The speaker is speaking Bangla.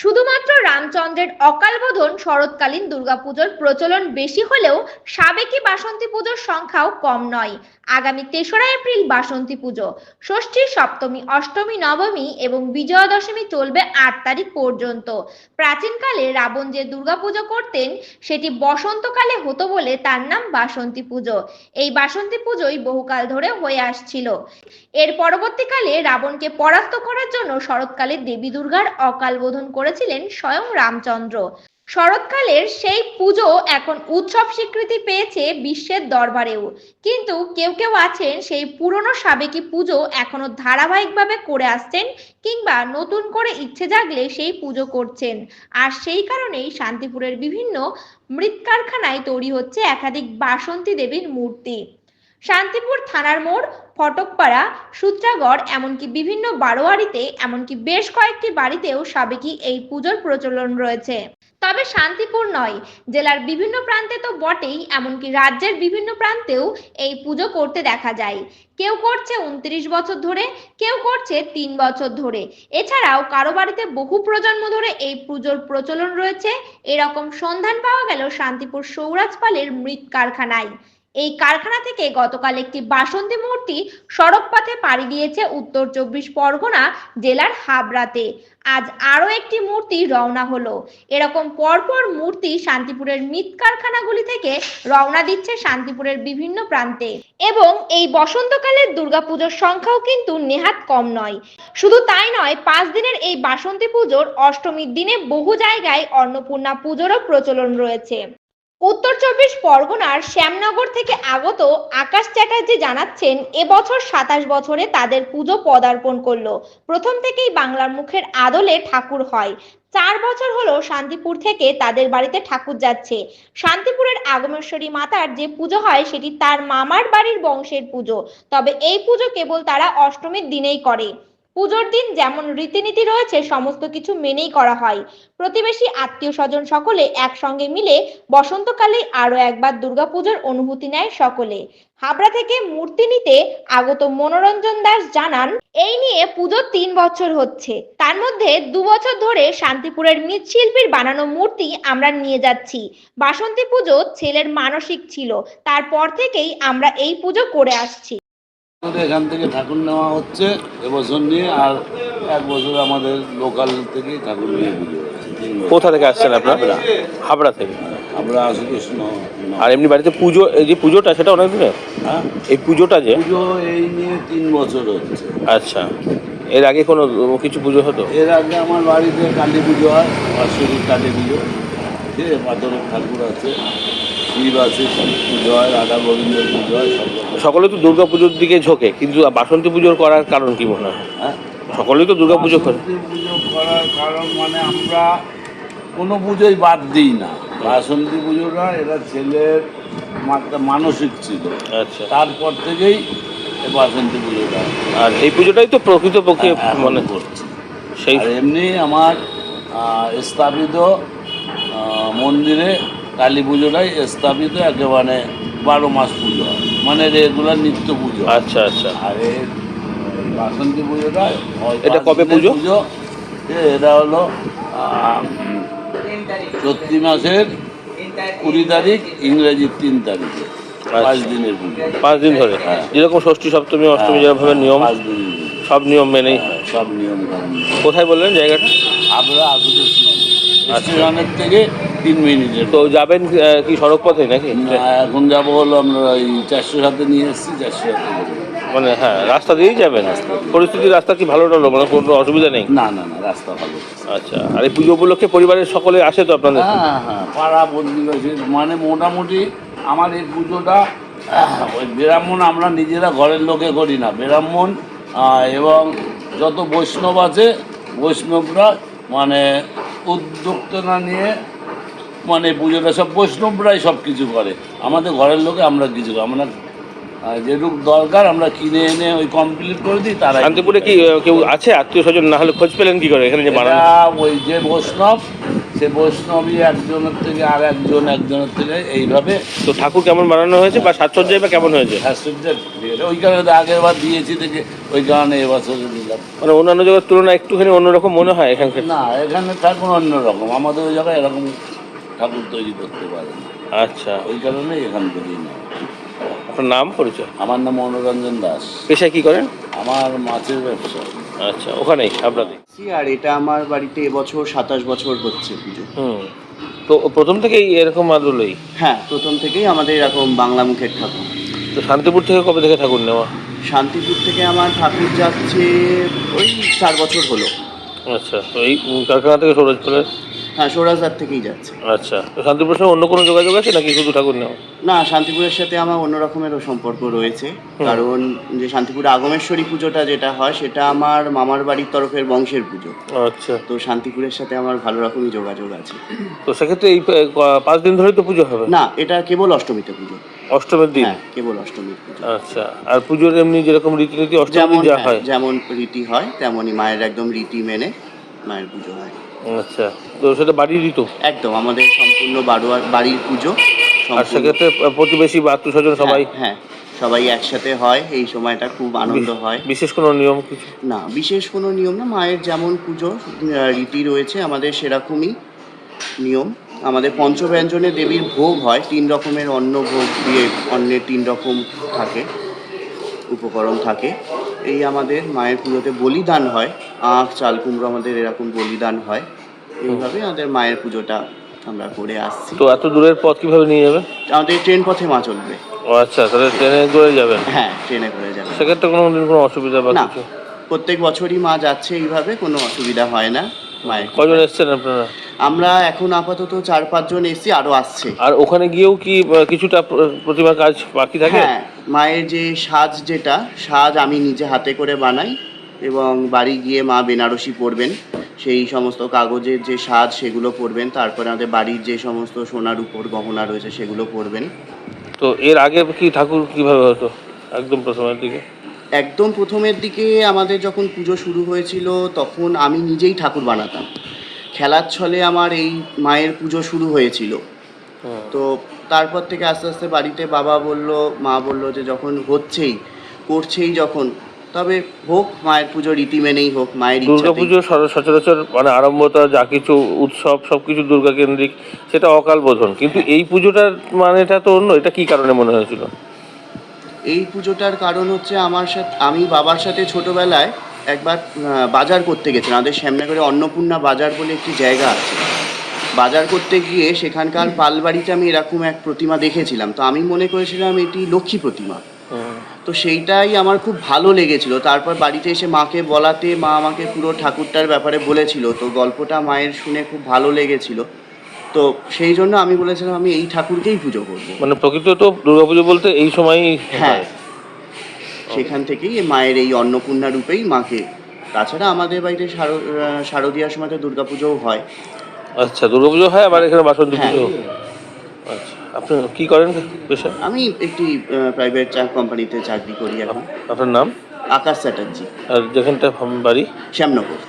শুধুমাত্র রামচন্দ্রের অকালবোধন শরৎকালীন দুর্গাপুজোর প্রচলন বেশি হলেও সাবেকি বাসন্তী পুজোর সংখ্যাও কম নয়। আগামী তেসরা এপ্রিল বাসন্তী পুজো। ষষ্ঠী, সপ্তমী, অষ্টমী, নবমী এবং বিজয়া দশমী চলবে আট তারিখ পর্যন্ত। প্রাচীনকালে রাবণ যে দুর্গাপুজো করতেন, সেটি বসন্তকালে হতো বলে তার নাম বাসন্তী পুজো। এই বাসন্তী পুজোই বহুকাল ধরে হয়ে আসছিল। এর পরবর্তীকালে রাবণকে পরাস্ত করার জন্য শরৎকালে দেবী দুর্গার অকাল বোধন করেছিলেন স্বয়ং রামচন্দ্র। শরৎকালের সেই পুজো এখন উৎসব স্বীকৃতি পেয়েছে বিশ্বের দরবারেও। কিন্তু কেউ কেউ আছেন সেই পুরনো সাবেকি পুজো এখনও ধারাবাহিকভাবে করে আসছেন কিংবা নতুন করে ইচ্ছে জাগলে সেই পুজো করছেন। আর সেই কারণেই শান্তিপুরের বিভিন্ন মৃৎ কারখানায় তৈরি হচ্ছে একাধিক বাসন্তী দেবীর মূর্তি। শান্তিপুর থানার মোড়, ফটকপাড়া, সূত্রাগড়, এমনকি বিভিন্ন বারোয়ারিতে, এমনকি বেশ কয়েকটি বাড়িতেও সাবেকি এই পুজোর প্রচলন রয়েছে। তবে শান্তিপুর নয়, জেলার বিভিন্ন প্রান্তে তো বটেই, এমনকি রাজ্যের বিভিন্ন প্রান্তেও এই পুজো করতে দেখা যায়। কেউ করছে উনত্রিশ বছর ধরে, কেউ করছে তিন বছর ধরে। এছাড়াও কারও বাড়িতে বহু প্রজন্ম ধরে এই পুজোর প্রচলন রয়েছে। এরকম সন্ধান পাওয়া গেল শান্তিপুর সৌরাজ পালের মৃৎ কারখানায়। এই কারখানা থেকে গতকাল একটি বাসন্তী মূর্তি সড়ক পথে পাড়ি দিয়েছে উত্তর চব্বিশ পরগনা জেলার হাবড়াতে। আজ আরও একটি মূর্তি রওনা হলো। এরকম পরপর মূর্তি শান্তিপুরের মৃৎ কারখানাগুলি থেকে রওনা দিচ্ছে শান্তিপুরের বিভিন্ন প্রান্তে। এবং এই বসন্তকালের দুর্গাপুজোর সংখ্যাও কিন্তু নেহাত কম নয়। শুধু তাই নয়, পাঁচ দিনের এই বাসন্তী পুজোর অষ্টমীর দিনে বহু জায়গায় অন্নপূর্ণা পুজোরও প্রচলন রয়েছে। উত্তর চব্বিশ পরগনার শ্যামনগর থেকে আগত আকাশ চ্যাটার্জি জানাচ্ছেন, এবছর সাতাশ বছরে তাদের পুজো পদার্পণ করল। প্রথম থেকেই বাংলার মুখের আদলে ঠাকুর হয়। চার বছর হলো শান্তিপুর থেকে তাদের বাড়িতে ঠাকুর যাচ্ছে। শান্তিপুরের আগমেশ্বরী মাতার যে পুজো হয়, সেটি তার মামার বাড়ির বংশের পুজো। তবে এই পুজো কেবল তারা অষ্টমীর দিনেই করে। পুজোর দিন যেমন রীতিনীতি রয়েছে, সমস্ত কিছু মেনেই করা হয়। প্রতিবেশী আত্মীয় স্বজন সকলে একসঙ্গে মিলে বসন্তকালে আরও একবার দুর্গাপুজোর অনুভূতি নেয় সকলে। হাবড়া থেকে মূর্তি নিতে আগত মনোরঞ্জন দাস জানান, এই নিয়ে পুজো তিন বছর হচ্ছে। তার মধ্যে দু বছর ধরে শান্তিপুরের মৃৎশিল্পীর বানানো মূর্তি আমরা নিয়ে যাচ্ছি। বাসন্তী পুজো ছেলের মানসিক ছিল। তারপর থেকেই আমরা এই পুজো করে আসছি। আমাদের এখান থেকে ঠাকুর নেওয়া হচ্ছে এবছর নিয়ে আর এক বছর আমাদের লোকাল থেকে ঠাকুর নিয়ে পুজো। কোথা থেকে আসছেন আপনারা? হাবড়া। থেকে। আমরা আশুকৃষ্ণ আর এমনি বাড়িতে পুজো এই যে পুজোটা সেটা অনেক দিনের? হ্যাঁ। এই পুজোটা যে? পুজো এই নিয়ে তিন বছর হচ্ছে। আচ্ছা। এর আগে কোনো কিছু পুজো হতো? এর আগে আমার বাড়িতে কালী পুজো হয় বাৎসরিক কালী পুজো। ঠিক আছে ঠাকুর আছে। শিব আছে শিব পুজো হয় রাধা গোবিন্দের পুজো হয় সব রকম। সকলে তো দুর্গা পুজোর দিকে ঝোঁকে কিন্তু বাসন্তী পুজোর করার কারণ কি মনে হয়? হ্যাঁ? সকলেই তো দুর্গা পুজো করে। বাসন্তী পুজো করার কারণ মানে আমরা কোনো পুজোই বাদ দিই না। বাসন্তী পুজোটা এটা ছেলের একটা মানসিক ছিল। আচ্ছা। তারপর থেকেই এই বাসন্তী পুজোটা। আর এই পুজোটাই তো প্রকৃতপক্ষে এখন মানে করছি। সেই আর এমনি আমার আহ, স্থাপিত আহ, মন্দিরে কালী পুজোটাই স্থাপিত একেবারে বারো মাস পুজো হয়। মানে রেগুলার নিত্য পুজো। আচ্ছা আচ্ছা। আর এই বাসন্তী পুজোটা হয় এটা কবে পুজো? পুজো। এটা হলো চৈত্রি মাসের কুড়ি তারিখ ইংরেজির তিন তারিখে। পাঁচ দিনের পুজো। পাঁচ দিন ধরে। হ্যাঁ। যেরকম ষষ্ঠী সপ্তমী অষ্টমী যেভাবে নিয়ম পাঁচ দিনের সব নিয়ম মেনেই। হ্যাঁ, সব নিয়ম কোথায় বললেন জায়গাটা? আমরা আশুকৃষ্ণ আচ্ছা। স্টেশনের থেকে তিন মিনিটের। তো যাবেন কি সড়ক পথে নাকি এখন যাব হলো আমরা এই চারশো সাথে নিয়ে এসেছি চারশো সাথে। মানে হ্যাঁ রাস্তা দিয়েই যাবেন। পরিস্থিতি রাস্তা কি ভালো টালো মানে কোনো অসুবিধা নেই? না না না রাস্তা ভালো। আচ্ছা আর এই পুজো উপলক্ষে পরিবারের সকলে আসে তো আপনাদের? হ্যাঁ হ্যাঁ পাড়া প্রতিবেশী মানে মোটামুটি আমার এই পুজোটা ওই ব্রাহ্মণ আমরা নিজেরা ঘরের লোকে করি না। ব্রাহ্মণ এবং যত বৈষ্ণব আছে বৈষ্ণবরা মানে উদ্যোক্তা নিয়ে মানে পুজোটা সব বৈষ্ণবরাই সব কিছু করে। আমাদের ঘরের লোকে আমরা কিছু আমরা যেটুক দরকার আমরা কিনে এনে ওই কমপ্লিট করে দিই তারা শান্তিপুরে কি কেউ আছে? আত্মীয় স্বজন না হলে খোঁজ পেলেন কি করে এখানে যে বানানো? ওই যে বৈষ্ণব সে বৈষ্ণবী একজনের থেকে আর একজন একজনের থেকে এইভাবে তো ঠাকুর কেমন বানানো হয়েছে বা সাজসজ্জায় বা কেমন হয়েছে? সাজসজ্জা। ওই কারণে আগের বার দিয়েছি দেখে ওই কারণে এবছরে দিলাম। মানে অন্যান্য জায়গার তুলনায় একটুখানি অন্যরকম মনে হয় এখানকার? না এখানে ঠাকুর অন্যরকম। আমাদের ওই জায়গায় এরকম ঠাকুর তৈরি করতে পারেন। আচ্ছা। ওই কারণেই এখান থেকেই না আপনার নাম পরিচয়? আমার নাম মনোরঞ্জন দাস। পেশায় কি করেন? আমার মাছের ব্যবসা। আচ্ছা ওখানেই আপনাদের। আর এটা আমার বাড়িতে এবছর সাতাশ বছর হচ্ছে পুজো। হুম। তো প্রথম থেকেই এরকম আদলেই? হ্যাঁ প্রথম থেকেই আমাদের এরকম বাংলা মুখের ঠাকুর। তো শান্তিপুর থেকে কবে থেকে ঠাকুর নেওয়া? শান্তিপুর থেকে আমার ঠাকুর যাচ্ছে ওই চার বছর হলো। আচ্ছা তো এই কারখানা থেকে সরোজপুরের হ্যাঁ সোরাজার থেকেই যাচ্ছে। আচ্ছা তো শান্তিপুরের সঙ্গে অন্য কোনো যোগাযোগ আছে নাকি শুধু ঠাকুর নেওয়া? না শান্তিপুরের সাথে আমার অন্য রকমেরও সম্পর্ক রয়েছে। কারণ যে শান্তিপুরে আগমেশ্বরী পুজোটা যেটা হয় সেটা আমার মামার বাড়ির তরফের বংশের পুজো। আচ্ছা। তো শান্তিপুরের সাথে আমার ভালো রকমই যোগাযোগ আছে। তো সেক্ষেত্রে এই আহ, পাঁচ দিন ধরেই তো পুজো হবে? না এটা কেবল অষ্টমীতে পুজো। অষ্টমের দিন? হ্যাঁ কেবল অষ্টমীর পুজো। আচ্ছা আর পুজোর এমনি যেরকম রীতিনীতি অষ্টমীর যেমন যা হ্যাঁ, হয়? যেমন রীতি হয় তেমনই মায়ের একদম রীতি মেনে মায়ের পুজো হয়। আচ্ছা তো সেটা বাড়ির ঋতু একদম আমাদের সম্পূর্ণ বাড়ুয়া বাড়ির পুজো আর সেক্ষেত্রে প্রতিবেশী বা আত্মীয় স্বজন সবাই? হ্যাঁ, হ্যাঁ সবাই একসাথে হয় এই সময়টা খুব আনন্দ হয়। বিশেষ কোনো নিয়ম কিছু? না বিশেষ কোনো নিয়ম না মায়ের যেমন পুজো রীতি রয়েছে আমাদের সেরকমই নিয়ম। আমাদের পঞ্চব্যঞ্জনে দেবীর ভোগ হয় তিন রকমের অন্ন ভোগ দিয়ে অন্যের তিন রকম থাকে উপকরণ থাকে। এই আমাদের মায়ের পুজোতে বলিদান হয়। আখ চাল কুমড়ো আমাদের এরকম বলিদান হয়। এইভাবে আমাদের মায়ের পুজোটা আমরা করে আসছি। তো এত দূরের পথ কীভাবে নিয়ে যাবে? আমাদের ট্রেন পথে মা চলবে। ও আচ্ছা তাহলে ট্রেনে করে যাবেন? হ্যাঁ ট্রেনে করে যাবে সেক্ষেত্রে কোনো দিন কোনো অসুবিধা বা না কিছু? প্রত্যেক বছরই মা যাচ্ছে এইভাবে কোনো অসুবিধা হয় না। মায়ের কজন এসছেন আপনারা? আমরা এখন আপাতত চার পাঁচজন এসছি আরও আসছে। আর ওখানে গিয়েও কি কিছুটা প্র- প্রতিমার কাজ বাকি থাকে? হ্যাঁ মায়ের যে সাজ যেটা সাজ আমি নিজে হাতে করে বানাই এবং বাড়ি গিয়ে মা বেনারসি পরবেন। সেই সমস্ত কাগজের যে সাজ সেগুলো পরবেন তারপরে আমাদের বাড়ির যে সমস্ত সোনার উপর গহনা রয়েছে সেগুলো পরবেন। তো এর আগে কি ঠাকুর কীভাবে হতো একদম প্রথমের দিকে? একদম প্রথমের দিকে আমাদের যখন পুজো শুরু হয়েছিল তখন আমি নিজেই ঠাকুর বানাতাম। খেলার ছলে আমার এই মায়ের পুজো শুরু হয়েছিল। তো তারপর থেকে আস্তে আস্তে বাড়িতে বাবা বলল মা বলল যে যখন হচ্ছেই করছেই যখন তবে হোক মায়ের পুজো রীতি মেনেই হোক মায়ের দুর্গা পুজো সচরাচর মানে আরম্ভতা যা কিছু উৎসব সব কিছু দুর্গা কেন্দ্রিক সেটা অকাল বোধন। কিন্তু এই পুজোটার মানেটা তো অন্য এটা কি কারণে মনে হয়েছিল? এই পুজোটার কারণ হচ্ছে আমার সাথে আমি বাবার সাথে ছোটবেলায় একবার বাজার করতে গেছিলাম। আমাদের শ্যামনগরে অন্নপূর্ণা বাজার বলে একটি জায়গা আছে। বাজার করতে গিয়ে সেখানকার পালবাড়িতে আমি এরকম এক প্রতিমা দেখেছিলাম। তো আমি মনে করেছিলাম এটি লক্ষ্মী প্রতিমা। তো সেইটাই আমার খুব ভালো লেগেছিল। তারপর বাড়িতে এসে মাকে বলাতে মা আমাকে পুরো ঠাকুরটার ব্যাপারে বলেছিল। তো গল্পটা মায়ের শুনে খুব ভালো লেগেছিল। তো সেই জন্য আমি বলেছিলাম আমি এই ঠাকুরকেই পুজো করব। মানে প্রকৃত তো দুর্গাপুজো বলতে এই সময়ই হ্যাঁ হয়। সেখান থেকেই মায়ের এই অন্নপূর্ণা রূপেই মাকে। তাছাড়া আমাদের বাড়িতে শারদীয়ার সময় তো দুর্গাপুজোও হয়। আচ্ছা দুর্গাপুজো হয় আবার এখানে বাসন্তী হ্যাঁ। পুজো। আচ্ছা আপনি কি করেন পেশা আমি একটি প্রাইভেট চা কোম্পানিতে চাকরি করি এখন। আপনার নাম? আকাশ চ্যাটার্জি। আর যেখানটা বাড়ি? শ্যামনগর।